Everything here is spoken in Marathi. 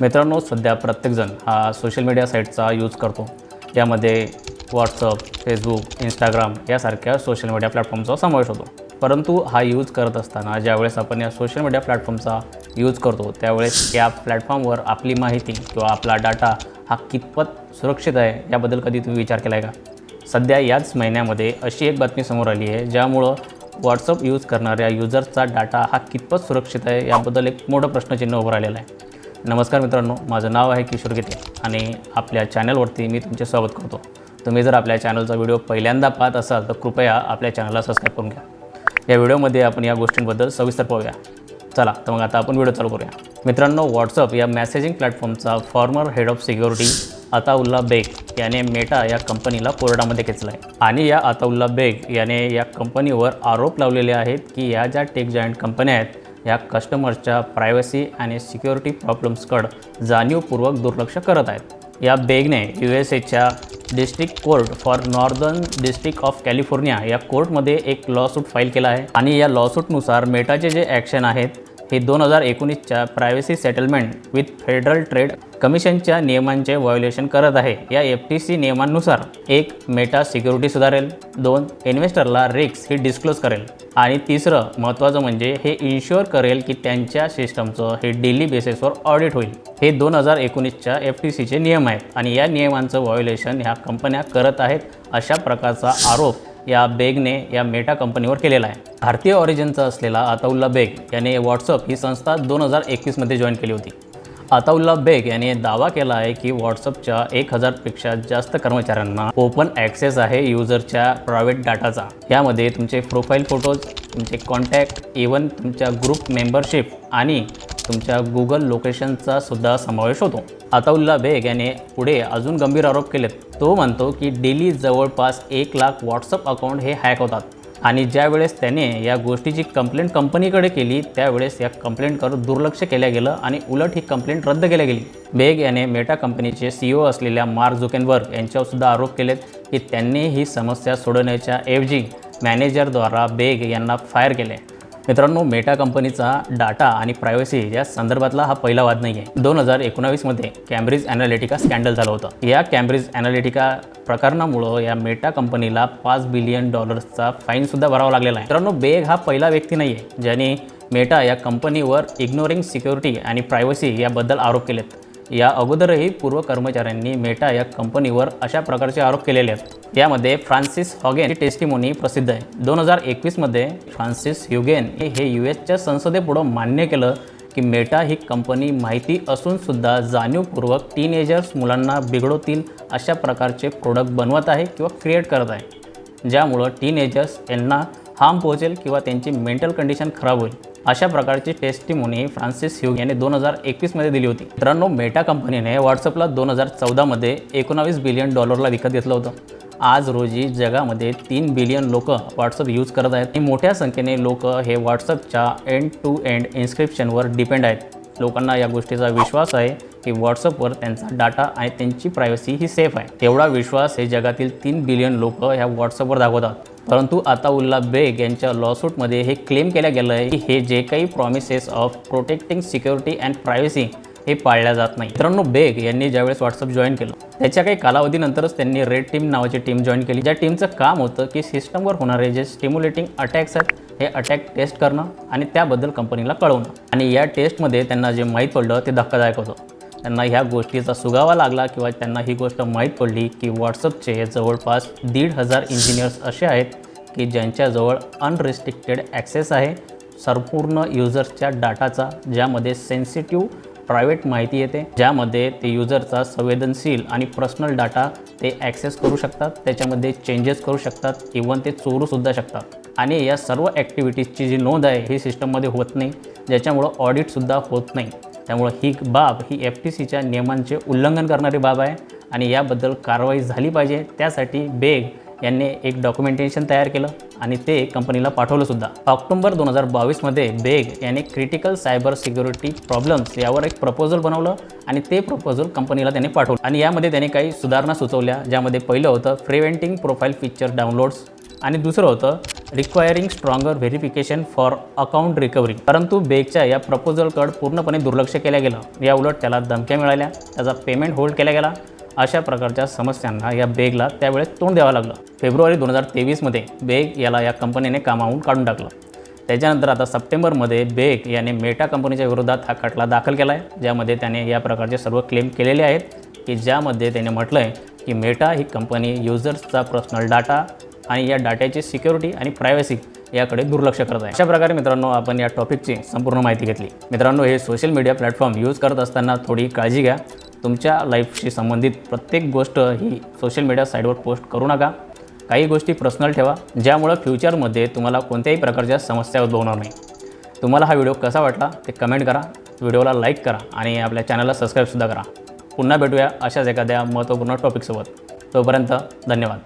मित्रांनो सध्या प्रत्येकजण हा सोशल मीडिया साईटचा यूज करतो. यामध्ये व्हॉट्सअप फेसबुक इंस्टाग्राम यासारख्या सोशल मीडिया प्लॅटफॉर्मचा समावेश होतो. परंतु हा यूज करत असताना ज्यावेळेस आपण या सोशल मीडिया प्लॅटफॉर्मचा यूज करतो त्यावेळेस या प्लॅटफॉर्मवर आपली माहिती किंवा आपला डाटा हा कितपत सुरक्षित आहे याबद्दल कधी तुम्ही विचार केला आहे का? सध्या याच महिन्यामध्ये अशी एक बातमी समोर आली आहे ज्यामुळं व्हॉट्सअप यूज करणाऱ्या युजर्सचा डाटा हा कितपत सुरक्षित आहे याबद्दल एक मोठं प्रश्नचिन्ह उभं राहिलेलं आहे. नमस्कार मित्रांनो माझं नाव आहे किशोर गीते आणि आपल्या चॅनलवरती मी तुमचे स्वागत करतो. तुम्ही जर आपल्या चॅनलचा व्हिडिओ पहिल्यांदा पाहत असाल तर कृपया आपल्या चॅनलला सबस्क्राईब करून घ्या. या व्हिडिओमध्ये आपण या गोष्टींबद्दल सविस्तर पाहूया. चला तर मग आता आपण व्हिडिओ चालू करूया. मित्रांनो व्हॉट्सअप या मेसेजिंग प्लॅटफॉर्मचा former head of security Ataullah Beg याने मेटा या कंपनीला कोर्टामध्ये खेचला आहे आणि या अताउल्ला बेग याने या कंपनीवर आरोप लावलेले आहेत की या ज्या टेक जॉईंट कंपन्या आहेत ह्या कस्टमर्सच्या प्रायव्हसी आणि सिक्युरिटी प्रॉब्लेम्सकडं जाणीवपूर्वक दुर्लक्ष करत आहेत. या बेगने यू एस एच्या district court for northern district of California या कोर्टमध्ये एक लॉसूट फाईल केला आहे. आणि या लॉसूटनुसार मेटाचे जे ॲक्शन आहेत हे दोन हजार एकोणीसच्या privacy settlement with federal trade कमिशनच्या नियमांचे व्हायोलेशन करत आहे. या एफ टी सी नियमांनुसार एक मेटा सिक्युरिटी सुधारेल दोन इन्व्हेस्टरला रिक्स ही डिस्क्लोज करेल आणि तिसरं महत्त्वाचं म्हणजे हे इन्श्युअर करेल की त्यांच्या सिस्टमचं हे डेली बेसिसवर ऑडिट होईल. हे दोन हजार एकोणीसच्या एफ टी सीचे नियम आहेत आणि या नियमांचं व्हायोलेशन ह्या कंपन्या करत आहेत अशा प्रकारचा आरोप या बेगने या मेटा कंपनीवर केलेला आहे. भारतीय ऑरिजिनचा असलेला अताउल्ला बेग याने व्हॉट्सअप ही संस्था दोन हजार एकवीसमध्ये जॉईन केली होती. अताउल्ला बेग याने दावा केला आहे की व्हॉट्सअपच्या एक हजारपेक्षा जास्त कर्मचाऱ्यांना ओपन ॲक्सेस आहे युजरच्या प्रायव्हेट डाटाचा यामध्ये तुमचे प्रोफाईल फोटोज तुमचे कॉन्टॅक्ट इवन तुमच्या ग्रुप मेंबरशिप आणि तुमच्या गुगल लोकेशनचा सुद्धा समावेश होतो. आताउल्ला बेग याने पुढे अजून गंभीर आरोप केलेत. तो म्हणतो की डेली जवळपास एक लाख व्हॉट्सअप अकाउंट हे हॅक होतात. आणि ज्यावेळेस त्याने या गोष्टीची कंप्लेंट कंपनीकडे केली त्यावेळेस या कंप्लेंटवर दुर्लक्ष केलं गेलं आणि उलट ही कंप्लेंट रद्द केल्या गेली. बेग याने मेटा कंपनीचे सीईओ असलेल्या मार्क झुकेनबर्ग यांच्यावर सुद्धा आरोप केलेत की त्यांनी ही समस्या सोडवण्याच्या ऐवजी मॅनेजरद्वारा बेग यांना फायर केले. मित्रांनो मेटा कंपनीचा डाटा आणि प्रायव्हसी या संदर्भातला हा पहिला वाद नाही आहे दोन हजार एकोणावीसमध्ये कॅम्ब्रिज ॲनालिटिका स्कॅन्डल झालं होतं. या कॅम्ब्रिज ॲनालिटिका प्रकरणामुळं या मेटा कंपनीला पाच बिलियन डॉलर्सचा फाईनसुद्धा भरावा लागलेला आहे. मित्रांनो बेग हा पहिला व्यक्ती नाही आहे ज्याने मेटा या कंपनीवर इग्नोरिंग सिक्युरिटी आणि प्रायव्हसी याबद्दल आरोप केलेत. या अगोदरही पूर्व कर्मचाऱ्यांनी मेटा या कंपनीवर अशा प्रकारचे आरोप केलेले आहेत. यामध्ये फ्रान्सिस हॉगेन ही टेस्टिमोनी प्रसिद्ध आहे. दोन हजार एकवीसमध्ये फ्रान्सिस ह्युगेन हे यू एसच्या संसदेपुढं मान्य केलं की मेटा ही कंपनी माहिती असूनसुद्धा जाणीवपूर्वक टीनेजर्स मुलांना बिघडवतील अशा प्रकारचे प्रोडक्ट बनवत आहे किंवा क्रिएट करत आहे. ज्यामुळं टीनेजर्स यांना हार्म पोहोचेल किंवा त्यांची मेंटल कंडिशन खराब होईल. अशा प्रकारची टेस्टिमोनी फ्रान्सिस ह्यूग याने दोन हजार एकवीसमध्ये दिली होती. मित्रांनो मेटा कंपनीने व्हॉट्सअपला दोन हजार चौदामध्ये एकोणावीस बिलियन डॉलरला विकत घेतलं होतं. आज रोजी जगामध्ये तीन बिलियन लोक व्हॉट्सअप यूज करत आहेत आणि मोठ्या संख्येने लोक हे व्हॉट्सअपच्या एंड टू एंड इन्स्क्रिप्शनवर डिपेंड आहेत. लोकांना या गोष्टीचा विश्वास आहे की व्हॉट्सअपवर त्यांचा डाटा आणि त्यांची प्रायव्हसी ही सेफ आहे. एवढा विश्वास हे जगातील तीन बिलियन लोक ह्या व्हॉट्सअपवर दाखवतात. परंतु आता उल्ला बेग यांच्या लॉसूटमध्ये हे क्लेम केलं गेलं आहे की हे जे काही promises of protecting security and privacy हे पाळल्या जात नाही. मित्रांनो बेग यांनी ज्यावेळेस व्हॉट्सअप जॉईन केलं त्याच्या काही कालावधीनंतरच त्यांनी रेड टीम नावाची टीम जॉईन केली. ज्या टीमचं काम होतं की सिस्टमवर होणारे जे स्टिम्युलेटिंग अटॅक्स आहेत हे अटॅक टेस्ट करणं आणि त्याबद्दल कंपनीला कळवणं. आणि या टेस्टमध्ये त्यांना जे माहीत पडलं ते धक्कादायक होतं. त्यांना ह्या गोष्टीचा सुगावा लागला किंवा त्यांना ही गोष्ट माहीत पडली की व्हॉट्सअपचे जवळपास दीड हजार इंजिनियर्स असे आहेत की ज्यांच्याजवळ अनरिस्ट्रिक्टेड ॲक्सेस आहे. संपूर्ण युजर्सच्या डाटाचा ज्यामध्ये सेन्सिटिव्ह प्रायव्हेट माहिती येते ज्यामध्ये ते युजरचा संवेदनशील आणि पर्सनल डाटा ते ॲक्सेस करू शकतात त्याच्यामध्ये चेंजेस करू शकतात इवन ते चोरूसुद्धा शकतात. आणि या सर्व ॲक्टिव्हिटीजची जी नोंद आहे ही सिस्टममध्ये होत नाही ज्याच्यामुळं ऑडिटसुद्धा होत नाही. त्यामुळं ही बाब ही एफ टी सीच्या नियमांचे उल्लंघन करणारी बाब आहे आणि याबद्दल कारवाई झाली पाहिजे. त्यासाठी बेग यांनी एक डॉक्युमेंटेशन तयार केलं आणि ते कंपनीला पाठवलंसुद्धा ऑक्टोबर दोन हजार बावीसमध्ये बेग यांनी क्रिटिकल सायबर सिक्युरिटी प्रॉब्लेम्स यावर एक प्रपोजल बनवलं आणि ते प्रपोजल कंपनीला त्याने पाठवलं. आणि यामध्ये त्याने काही सुधारणा सुचवल्या ज्यामध्ये पहिलं होतं प्रिव्हेंटिंग प्रोफाईल फीचर डाउनलोड्स आणि दुसरं होतं requiring stronger verification for account recovery परंतु बेगच्या या प्रपोजलकडे पूर्णपणे दुर्लक्ष केलं गेलं. या उलट त्याला धमक्या मिळाल्या. त्याचा पेमेंट होल्ड केला गेला. अशा प्रकारच्या समस्यांना या बेगला त्यावेळेस तोंड द्यावं लागलं. फेब्रुवारी दोन हजार तेवीसमध्ये बेग याला या कंपनीने कामावून काढून टाकलं. त्याच्यानंतर आता सप्टेंबरमध्ये बेग याने मेटा कंपनीच्या विरोधात हा खटला दाखल केला आहे ज्यामध्ये त्याने या प्रकारचे सर्व क्लेम केलेले आहेत. की ज्यामध्ये त्याने म्हटलं आहे की मेटा ही कंपनी युजर्सचा पर्सनल डाटा आणि या डाट्याची सिक्युरिटी आणि प्रायव्हसी याकडे दुर्लक्ष करत आहे. अशा प्रकारे मित्रांनो आपण या टॉपिकची संपूर्ण माहिती घेतली. मित्रांनो हे सोशल मीडिया प्लॅटफॉर्म यूज करत असताना थोडी काळजी घ्या. तुमच्या लाईफशी संबंधित प्रत्येक गोष्ट ही सोशल मीडिया साईटवर पोस्ट करू नका. काही गोष्टी पर्सनल ठेवा ज्यामुळं फ्युचरमध्ये तुम्हाला कोणत्याही प्रकारच्या समस्या उद्भवणार नाही. तुम्हाला हा व्हिडिओ कसा वाटला ते कमेंट करा. व्हिडिओला लाईक करा आणि आपल्या चॅनलला सबस्क्राईबसुद्धा करा. पुन्हा भेटूया अशाच एखाद्या महत्त्वपूर्ण टॉपिकसोबत तोपर्यंत धन्यवाद.